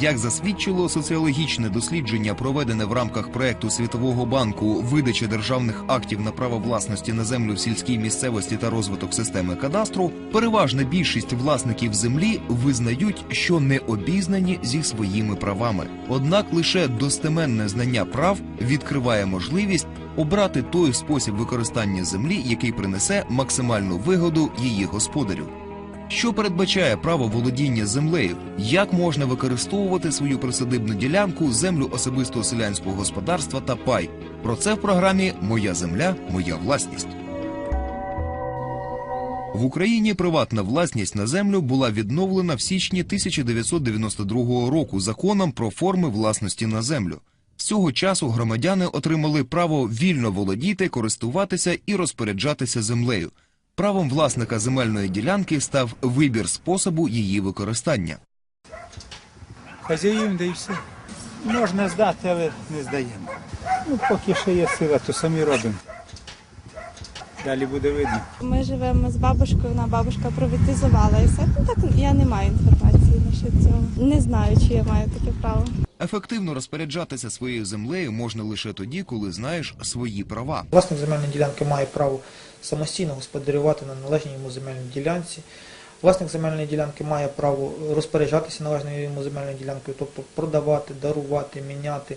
Як засвідчило соціологічне дослідження, проведене в рамках проекту Світового банку видача державних актів на право власності на землю в сільській місцевості та розвиток системи кадастру, переважна більшість власників землі визнають, що не обізнані зі своїми правами. Однак лише достеменне знання прав відкриває можливість обрати той спосіб використання землі, який принесе максимальну вигоду її господарю. Що передбачає право володіння землею? Як можна використовувати свою присадибну ділянку, землю особистого селянського господарства та пай? Про це в програмі Моя земля, моя власність. В Україні приватна власність на землю була відновлена в січні 1992 року законом про форми власності на землю. З цього часу громадяни отримали право вільно володіти, користуватися і розпоряджатися землею. Правом власника земельної ділянки став вибір способу її використання. Хазяїн, да і все. Можна здати, але не здаємо. Ну, поки ще є сила, то самі робимо. Далі буде видно. Ми живемо з бабушкою, вона бабушка приватизувала і все. Ну так я не маю інформації насчет цього. Не знаю, чи я маю таке право. Ефективно розпоряджатися своєю землею можна лише тоді, коли знаєш свої права. Власник земельної ділянки має право самостійно господарювати на належній йому земельній ділянці. Власник земельної ділянки має право розпоряджатися належною йому земельною ділянкою, тобто продавати, дарувати, міняти.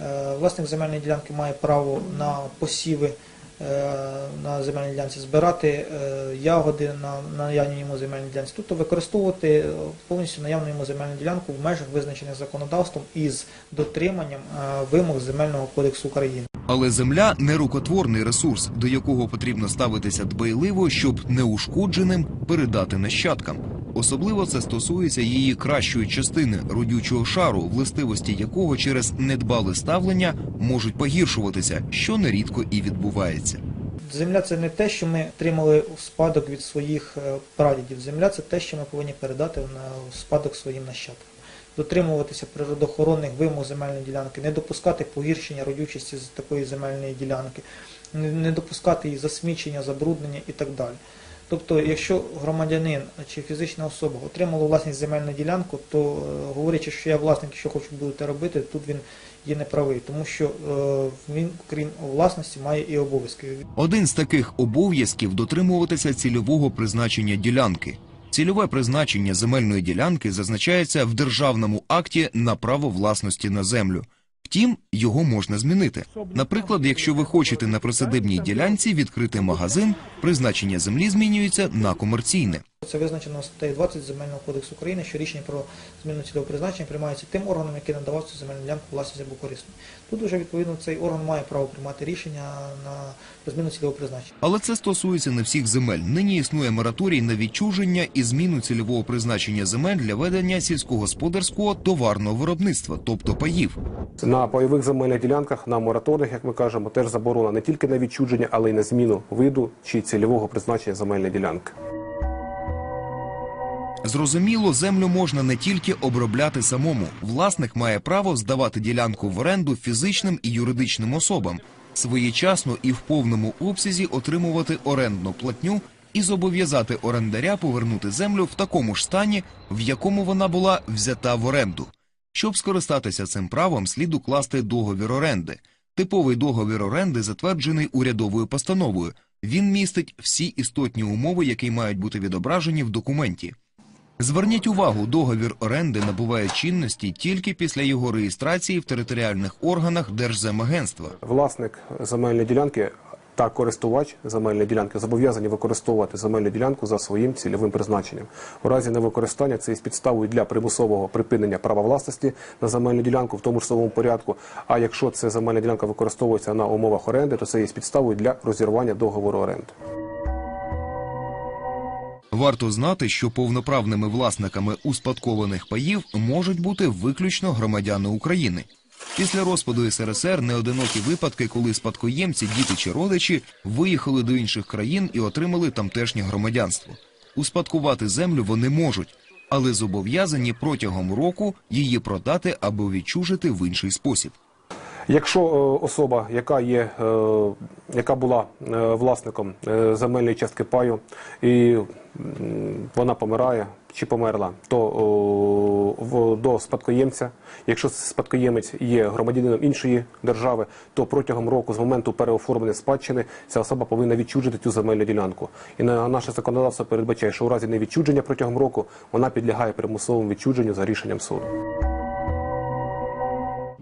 Е, Власник земельної ділянки має право на посіви на земельній ділянці, збирати е, ягоди на наявній йому земельній ділянці, тобто використовувати е, повністю наявну йому земельну ділянку в межах визначених законодавством із дотриманням е, вимог Земельного кодексу України. Але земля не рукотворний ресурс, до якого потрібно ставитися дбайливо, щоб неушкодженим передати нащадкам. Особливо це стосується її кращої частини родючого шару, властивості якого через недбале ставлення можуть погіршуватися, що нерідко і відбувається. Земля це не те, що ми отримали у спадок від своїх е, прадідів. Земля це те, що ми повинні передати на спадок своїм нащадкам. Дотримуватися природоохоронних вимог земельної ділянки, не допускати погіршення родючості з такої земельної ділянки, не допускати її засмічення, забруднення і так далі. Тобто, якщо громадянин чи фізична особа отримала власність земельну ділянку, то е, говорячи, що я власник, що хочу будете робити, тут він є неправий, тому що е, він, крім власності, має і обов'язки. Один з таких обов'язків дотримуватися цільового призначення ділянки. Цільове призначення земельної ділянки зазначається в державному акті на право власності на землю. Втім, його можна змінити. Наприклад, якщо ви хочете на присадибній ділянці відкрити магазин, призначення землі змінюється на комерційне. Це визначено статтею 20 Земельного кодексу України, що рішення про зміну цільового призначення приймається тим органом, який надавав цю земельну ділянку власність або корисно. Тут вже відповідно цей орган має право приймати рішення на про зміну цільового призначення. Але це стосується не всіх земель. Нині існує мораторій на відчуження і зміну цільового призначення земель для ведення сільськогосподарського товарного виробництва, тобто паїв. На пайових земельних ділянках, на мораторіях, як ми кажемо, теж заборона не тільки на відчудження, але й на зміну виду чи цільового призначення земельної ділянки. Зрозуміло, землю можна не тільки обробляти самому. Власник має право здавати ділянку в оренду фізичним і юридичним особам, своєчасно і в повному обсязі отримувати орендну платню і зобов'язати орендаря повернути землю в такому ж стані, в якому вона була взята в оренду. Щоб скористатися цим правом, слід укласти договір оренди. Типовий договір оренди затверджений урядовою постановою. Він містить всі істотні умови, які мають бути відображені в документі. Зверніть увагу, договір оренди набуває чинності тільки після його реєстрації в територіальних органах Держземагентства. Власник земельної ділянки та користувач земельної ділянки зобов'язані використовувати земельну ділянку за своїм цільовим призначенням. У разі невикористання це є підставою для примусового припинення права власності на земельну ділянку в тому ж самому порядку. А якщо ця земельна ділянка використовується на умовах оренди, то це є підставою для розірвання договору оренди. Варто знати, що повноправними власниками успадкованих паїв можуть бути виключно громадяни України. Після розпаду СРСР неодинокі випадки, коли спадкоємці, діти чи родичі виїхали до інших країн і отримали тамтешнє громадянство. Успадкувати землю вони можуть, але зобов'язані протягом року її продати або відчужити в інший спосіб. Якщо е, особа, яка є, е, яка була е, власником земельної частки паю, і вона помирає чи померла, то до спадкоємця, якщо спадкоємець є громадянином іншої держави, то протягом року з моменту переоформлення спадщини ця особа повинна відчужити цю земельну ділянку. І на наше законодавство передбачає, що у разі невідчуження протягом року вона підлягає примусовому відчуженню за рішенням суду.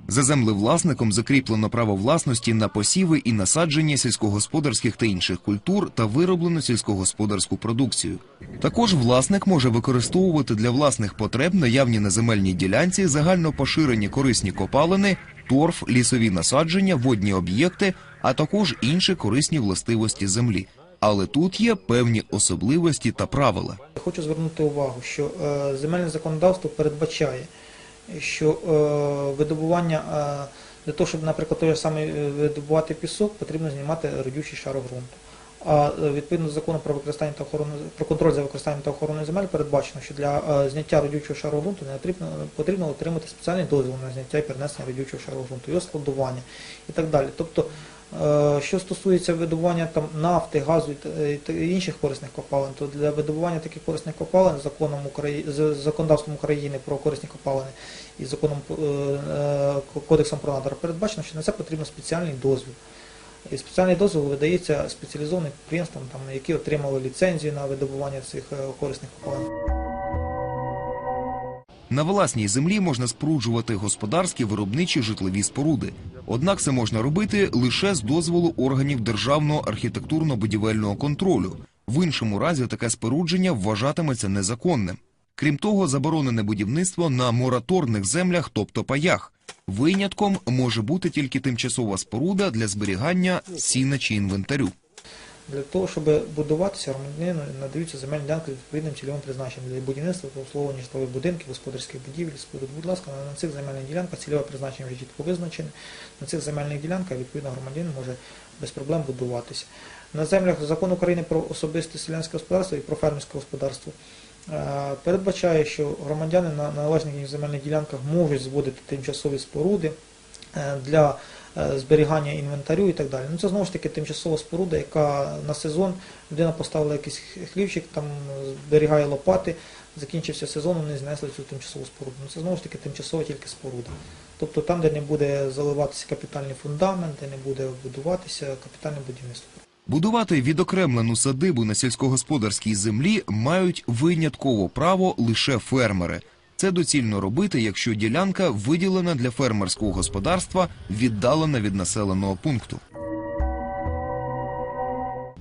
За землевласником закріплено право власності на посіви і насадження сільськогосподарських та інших культур та вироблену сільськогосподарську продукцію. Також власник може використовувати для власних потреб наявні на земельній ділянці загально поширені корисні копалини, торф, лісові насадження, водні об'єкти, а також інші корисні властивості землі. Але тут є певні особливості та правила. Хочу звернути увагу, що е, земельне законодавство передбачає, що е, видобування е, для того, щоб, наприклад, той самий е, видобувати пісок, потрібно знімати родючий шар ґрунту. А відповідно до закону про використання та охорону про контроль за використанням та охороною земель передбачено, що для зняття родючого шару ґрунту не потрібно, потрібно отримати спеціальний дозвіл на зняття і перенесення родючого шару ґрунту, його складування і так далі. Тобто, що стосується видобування там нафти, газу і інших корисних копалин, то для видобування таких корисних копалин законом України законодавством України про корисні копалини і законом е, е, кодексом про надра передбачено, що на це потрібен спеціальний дозвіл. І спеціальний дозвіл видається спеціалізованим підприємствам, там, які отримали ліцензію на видобування цих е, корисних копалин. На власній землі можна споруджувати господарські, виробничі, житлові споруди. Однак це можна робити лише з дозволу органів державного архітектурно-будівельного контролю. В іншому разі таке спорудження вважатиметься незаконним. Крім того, заборонене будівництво на мораторних землях, тобто паях. Винятком може бути тільки тимчасова споруда для зберігання сіна чи інвентарю. Для того, щоб будуватися, громадянину надаються земельні ділянки відповідним цільовим призначенням для будівництва та обслуговування житлових будинків, господарських будівель, споруд. Будь ласка, на цих земельних ділянках цільове призначення вже чітко визначене. На цих земельних ділянках відповідно громадянин може без проблем будуватися. На землях закон України про особисте селянське господарство і про фермерське господарство е, передбачає, що громадяни на належних земельних ділянках можуть зводити тимчасові споруди для е, зберігання інвентарю і так далі. Ну це знову ж таки тимчасова споруда, яка на сезон людина поставила якийсь хлівчик, там зберігає лопати, закінчився сезон, вони знесли цю тимчасову споруду. Ну це знову ж таки тимчасова тільки споруда. Тобто там, де не буде заливатися капітальний фундамент, де не буде будуватися капітальне будівництво. Будувати відокремлену садибу на сільськогосподарській землі мають винятково право лише фермери. Це доцільно робити, якщо ділянка виділена для фермерського господарства, віддалена від населеного пункту.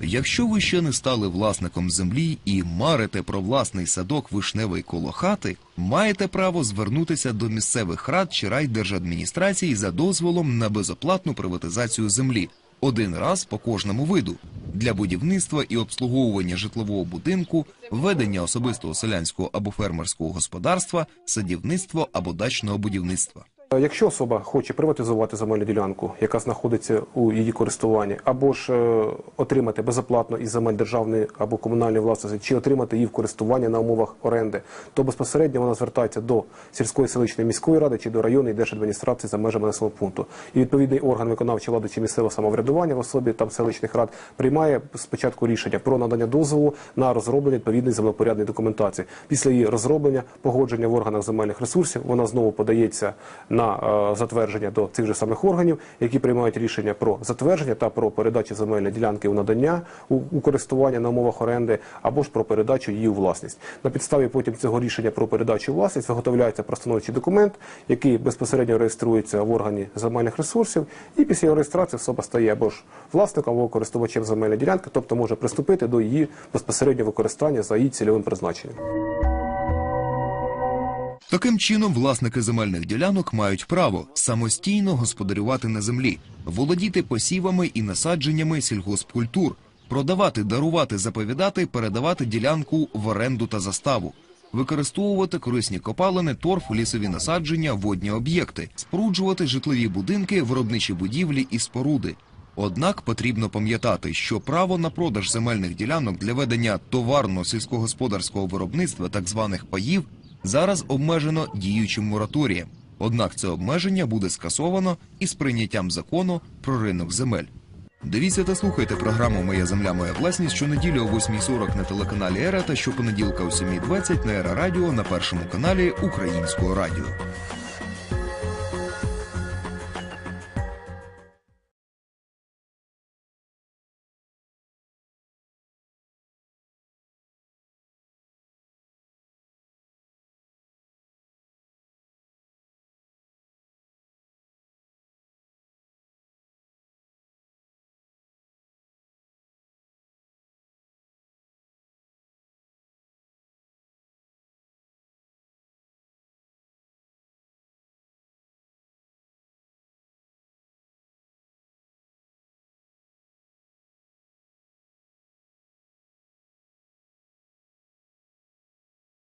Якщо ви ще не стали власником землі і марите про власний садок вишневий коло хати, маєте право звернутися до місцевих рад чи райдержадміністрації за дозволом на безоплатну приватизацію землі один раз по кожному виду для будівництва і обслуговування житлового будинку, ведення особистого селянського або фермерського господарства, садівництва або дачного будівництва. Якщо особа хоче приватизувати земельну ділянку, яка знаходиться у її користуванні, або ж е, отримати безоплатно із земель державної або комунальної власності, чи отримати її в користування на умовах оренди, то безпосередньо вона звертається до сільської селищної міської ради чи до районної держадміністрації за межами населеного пункту. І відповідний орган виконавчої влади чи місцевого самоврядування в особі там селищних рад приймає спочатку рішення про надання дозволу на розроблення відповідної землепорядної документації. Після її розроблення, погодження в органах земельних ресурсів, вона знову подається на е, затвердження до цих же самих органів, які приймають рішення про затвердження та про передачу земельної ділянки у надання у користування на умовах оренди, або ж про передачу її у власність. На підставі потім цього рішення про передачу у власність виготовляється простановчий документ, який безпосередньо реєструється в органі земельних ресурсів, і після його реєстрації особа стає або ж власником або користувачем земельної ділянки, тобто може приступити до її безпосереднього використання за її цільовим призначенням. Таким чином, власники земельних ділянок мають право самостійно господарювати на землі, володіти посівами і насадженнями сільгоспкультур, продавати, дарувати, заповідати, передавати ділянку в оренду та заставу, використовувати корисні копалини, торф, лісові насадження, водні об'єкти, споруджувати житлові будинки, виробничі будівлі і споруди. Однак потрібно пам'ятати, що право на продаж земельних ділянок для ведення товарно-сільськогосподарського виробництва так званих паїв зараз обмежено діючим мораторієм. Однак це обмеження буде скасовано із прийняттям закону про ринок земель. Дивіться та слухайте програму Моя земля, моя власність щонеділі о 8.40 на телеканалі Ера та щопонеділка о 7.20 на Ера Радіо на першому каналі Українського радіо.